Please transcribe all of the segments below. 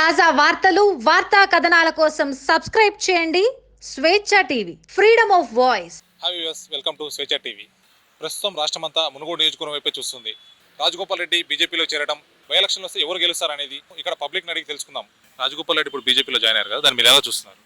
తాజా వార్తలు వార్తా కథనాల కోసం సబ్స్క్రైబ్ చేయండి Swecha TV freedom of voice. Hi viewers welcome to Swecha TV. ప్రస్తుతం రాష్ట్రమంతా మునుగోడు నియోజకవర్గం వైపే చూస్తుంది. రాజగోపాల్ రెడ్డి బీజేపీలో చేరడం బై ఎలక్షన్ వస్తే ఎవరు గెలుస్తారనేది ఇక్కడ పబ్లిక్ అడిగి తెలుసుకుందాం. రాజగోపాల్ రెడ్డి ఇప్పుడు బీజేపీలో జాయిన్ అయ్యారు కదా దాన్ని మీరు ఎలా చూస్తున్నారు?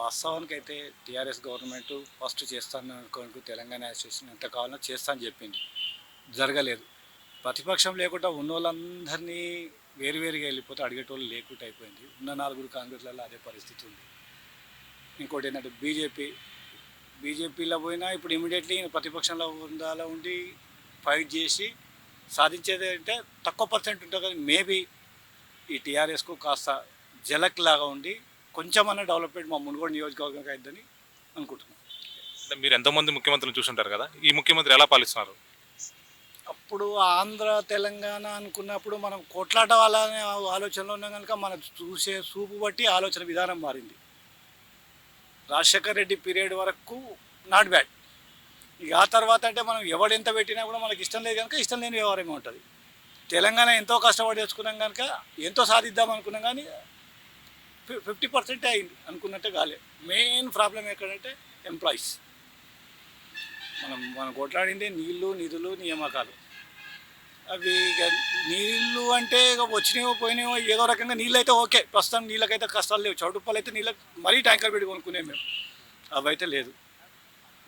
వాస్తవానికి అయితే టీఆర్ఎస్ గవర్నమెంట్ ఫస్ట్ చేస్తాను అనుకోనికి తెలంగాణ అసోసియేషన్ ఎంత కావాలో చేస్తా అని చెప్పింది. జరగలేదు. ప్రతిపక్షం లేకుండా ఉన్న వాళ్ళందరినీ వేరువేరుగా వెళ్ళిపోతే అడిగేటోళ్ళు లేకుండా అయిపోయింది. ఉన్న నాలుగురు కాంగ్రెస్లలో అదే పరిస్థితి ఉంది. ఇంకోటి ఏంటంటే బీజేపీ బీజేపీలో పోయినా ఇప్పుడు ఇమీడియట్లీ ప్రతిపక్షంలో ఉండాలో ఉండి ఫైట్ చేసి సాధించేది అంటే తక్కువ పర్సెంట్ ఉంటుంది కానీ మేబీ ఈ టీఆర్ఎస్కు కాస్త జలక్ లాగా ఉండి కొంచెమన్నా డెవలప్మెంట్ మా మునుగోడు నియోజకవర్గం అయిద్దని అనుకుంటున్నాం అంటే మీరు ఎంతమంది ముఖ్యమంత్రులు చూసుంటారు కదా ఈ ముఖ్యమంత్రి ఎలా పాలిస్తున్నారు? అప్పుడు ఆంధ్ర తెలంగాణ అనుకున్నప్పుడు మనం కొట్లాట వాళ్ళనే ఆలోచనలో ఉన్నాం కనుక మనం చూసే చూపు బట్టి ఆలోచన విధానం మారింది. రాజశేఖర్ రెడ్డి పీరియడ్ వరకు నాట్ బ్యాడ్ ఇక ఆ తర్వాత అంటే మనం ఎవడు ఎంత పెట్టినా కూడా మనకి ఇష్టం లేదు కనుక ఇష్టం లేని వ్యవహారమే ఉంటుంది. తెలంగాణ ఎంతో కష్టపడి తెచ్చుకున్నాం కనుక ఎంతో సాధిద్దాం అనుకున్నాం కానీ ఫిఫ్టీ పర్సెంట్ అయింది అనుకున్నట్టే కాలే. మెయిన్ ప్రాబ్లం ఎక్కడంటే ఎంప్లాయీస్ మనం మనం కొట్లాడింది నీళ్ళు నిధులు నియామకాలు. అవి ఇక నీళ్ళు అంటే ఇక వచ్చినాయో పోయినాయో ఏదో రకంగా నీళ్ళు అయితే ఓకే. ప్రస్తుతం నీళ్ళకైతే కష్టాలు లేవు. చౌటుప్పలు అయితే నీళ్ళకి మరీ ట్యాంకర్ పెట్టి కొనుక్కునే మేము. అవి అయితే లేదు.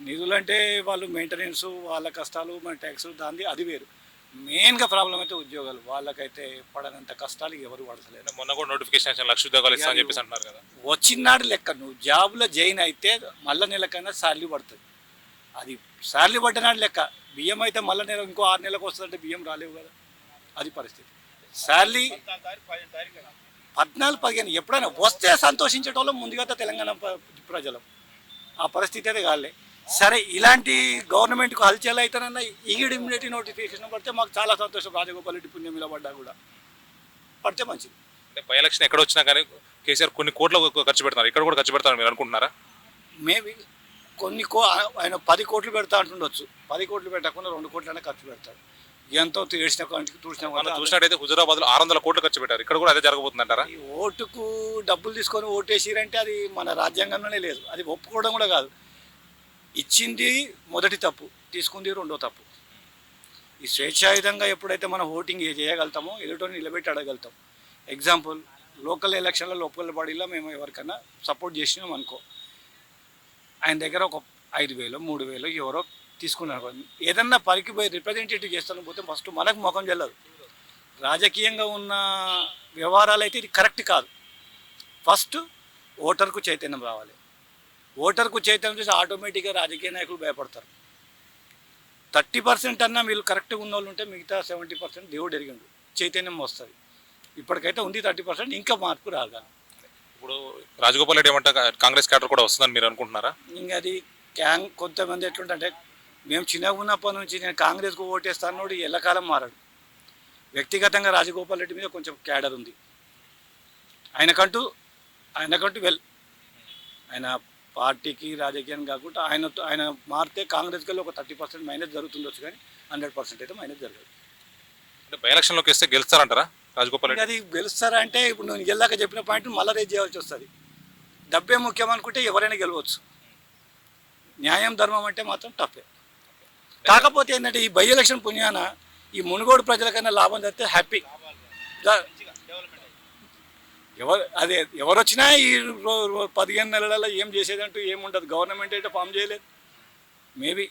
నిధులు అంటే వాళ్ళు మెయింటెనెన్స్ వాళ్ళ కష్టాలు మన ట్యాక్స్ దాన్ని అది వేరు. మెయిన్గా ప్రాబ్లం అయితే ఉద్యోగాలు. వాళ్ళకైతే పడనంత కష్టాలు ఎవరు పడతలేరు అంటే మొన్న కూడా నోటిఫికేషన్ లక్ష ఉద్యోగాలు ఇస్తా అని చెప్పేసి అంటున్నారు కదా. వచ్చినాడు లెక్క. నువ్వు జాబ్లో జాయిన్ అయితే మళ్ళా నెలకైనా శాలరీ పడుతుంది. అది శాలరీ పడ్డనాడు లెక్క. బియ్యం అయితే మళ్ళీ నెల ఇంకో ఆరు నెలలకు వస్తుందంటే బియ్యం రాలేవు కదా. అది పరిస్థితి. శాలరీ పద్నాలుగు పదిహేను ఎప్పుడైనా వస్తే సంతోషించేటోళ్ళం ముందుగా తెలంగాణ ప్రజలు. ఆ పరిస్థితి అయితే కాలే. సరే ఇలాంటి గవర్నమెంట్కు హల్చల్ అయితేనన్నా ఈగిడ్ ఇమ్యూనిటీ నోటిఫికేషన్ పడితే మాకు చాలా సంతోషం. రాజగోపాల్ రెడ్డి పుణ్యం ఇలా పడ్డా కూడా. పడితే మంచిది. అంటే బై ఎలక్షన్ ఎక్కడ వచ్చినా కానీ కేసీఆర్ కొన్ని కోట్ల ఖర్చు పెడతారు. ఇక్కడ కూడా ఖర్చు పెడతారని మీరు అనుకుంటున్నారా? మేబీ కొన్ని కో ఆయన పది కోట్లు పెడతా అంటుండొచ్చు. పది కోట్లు పెట్టకుండా రెండు కోట్లనే ఖర్చు పెడతాడు. ఎంతో తీసిన కంటికి చూసిన చూసినట్టయితే హుజరాబాద్లో ఆరు వందల కోట్లు ఖర్చు పెట్టారు. ఇక్కడ కూడా అదే జరగబోతుంది అంటారా ఈ ఓటుకు డబ్బులు తీసుకొని ఓటేసిరంటే అది మన రాజ్యాంగంలోనే లేదు. అది ఒప్పుకోవడం కూడా కాదు. ఇచ్చింది మొదటి తప్పు తీసుకుంది రెండో తప్పు. ఈ స్వేచ్ఛాయుధంగా ఎప్పుడైతే మనం ఓటింగ్ ఏ- చేయగలుగుతామో ఎదుటోని నిలబెట్టి అడగలుగుతాం. ఎగ్జాంపుల్ లోకల్ ఎలక్షన్లో లోకల్ బాడీలో మేము ఎవరికైనా సపోర్ట్ చేసినాం అనుకో. ఆయన దగ్గర ఒక ఐదు వేలు మూడు వేలు ఎవరో తీసుకున్నారు. ఏదన్నా పరికి పోయి రిప్రజెంటేటివ్ చేస్తాను పోతే ఫస్ట్ మనకు ముఖం చెల్లదు రాజకీయంగా ఉన్న వ్యవహారాలు అయితే ఇది కరెక్ట్ కాదు. ఫస్ట్ ఓటర్కు చైతన్యం రావాలి. ఓటర్కు చైతన్యం చేసి ఆటోమేటిక్గా రాజకీయ నాయకులు భయపడతారు. థర్టీ పర్సెంట్ అన్నా వీళ్ళు కరెక్ట్గా ఉన్న వాళ్ళు ఉంటే మిగతా సెవెంటీ పర్సెంట్ దేవుడు ఎరిగిండు. చైతన్యం వస్తుంది. ఇప్పటికైతే ఉంది థర్టీ పర్సెంట్ ఇంకా మార్పు రాగాలి ఇప్పుడు రాజగోపాల్ రెడ్డి ఏమంటే కాంగ్రెస్ క్యాడర్ కూడా వస్తుందని మీరు అనుకుంటున్నారా? ఇంకా అది క్యాంగ్ కొంతమంది ఎట్లుంటే మేము చిన్నగా ఉన్నప్పటి నుంచి నేను కాంగ్రెస్కు ఓటేస్తాను ఎల్లకాలం మారాడు. వ్యక్తిగతంగా రాజగోపాల్ రెడ్డి మీద కొంచెం క్యాడర్ ఉంది. ఆయనకంటూ ఆయనకంటూ వెల్. ఆయన పార్టీకి రాజకీయం కాకుండా ఆయన ఆయన మారితే కాంగ్రెస్కి వెళ్ళి ఒక థర్టీ పర్సెంట్ మైనస్ జరుగుతుండొచ్చు కానీ హండ్రెడ్ పర్సెంట్ అయితే మైనస్ జరగదు. అంటే బై ఎలక్షన్లోకి వస్తే గెలుస్తారంటారా? రాజగోపాల్ రెడ్డి. అది గెలుస్తారా అంటే ఇప్పుడు నేను గెల్లాక చెప్పిన పాయింట్ మళ్ళీ రేజ్ చేయాల్సి వస్తుంది. డబ్బే ముఖ్యం అనుకుంటే ఎవరైనా గెలవచ్చు. న్యాయం ధర్మం అంటే మాత్రం టఫే కాకపోతే ఏంటంటే ఈ బై ఎలక్షన్ పుణ్యాన ఈ మునుగోడు ప్రజలకైనా లాభం జరిగితే హ్యాపీ. ఎవరు అదే ఎవరు వచ్చినా ఈ పదిహేను నెలలలో ఏం చేసేదంటూ ఏముండదు గవర్నమెంట్ అయితే ఫామ్ చేయలేదు. మేబీ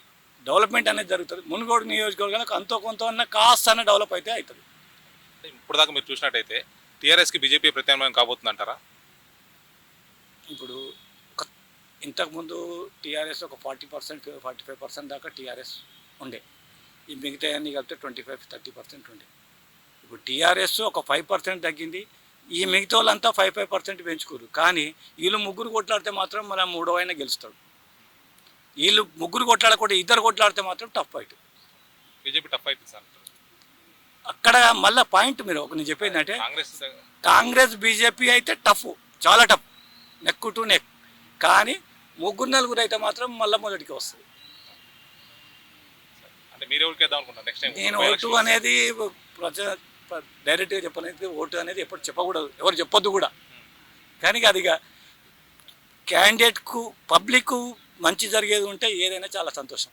డెవలప్మెంట్ అనేది జరుగుతుంది. మునుగోడు నియోజకవర్గానికి అంతో కొంత అన్న కాస్త అన్న డెవలప్ అయితే అవుతుంది ఇప్పుడు దాకా మీరు చూసినట్టయితే టీఆర్ఎస్కి బీజేపీ ప్రత్యామ్నాయం కాబోతుంది అంటారా ఇప్పుడు ఒక ఇంతకుముందు టీఆర్ఎస్ ఒక forty percent forty five percent దాకా టీఆర్ఎస్ ఉండే. ఈ మిగతా అన్ని కలిపితే ట్వంటీ ఫైవ్ థర్టీ పర్సెంట్ ఉండే. ఇప్పుడు టీఆర్ఎస్ ఒక ఫైవ్ పర్సెంట్ తగ్గింది. ఈ మిగతా వాళ్ళంతా ఫైవ్ ఫైవ్ పర్సెంట్ పెంచుకోరు. కానీ వీళ్ళు ముగ్గురు కొట్లాడితే మాత్రం మన మూడో అయినా గెలుస్తాడు. వీళ్ళు ముగ్గురు కొట్లాడకుండా ఇద్దరు కొట్లాడితే మాత్రం టఫ్ ఫైట్. బీజేపీ టఫ్ అవుతుంది సార్. అక్కడ మళ్ళీ పాయింట్ మీరు ఒక నేను చెప్పేది అంటే కాంగ్రెస్ బీజేపీ అయితే టఫ్ చాలా టఫ్. Neck to neck. కానీ ముగ్గురు నలుగురు అయితే మాత్రం మళ్ళీ మొదటికి వస్తుంది. నేను ఓటు అనేది ప్రజ డైరెక్ట్గా చెప్పనైతే ఓటు అనేది ఎప్పుడు చెప్పకూడదు. ఎవరు చెప్పొద్దు కూడా. కానీ అది ఇక క్యాండిడేట్కు పబ్లిక్ మంచి జరిగేది ఉంటే ఏదైనా చాలా సంతోషం.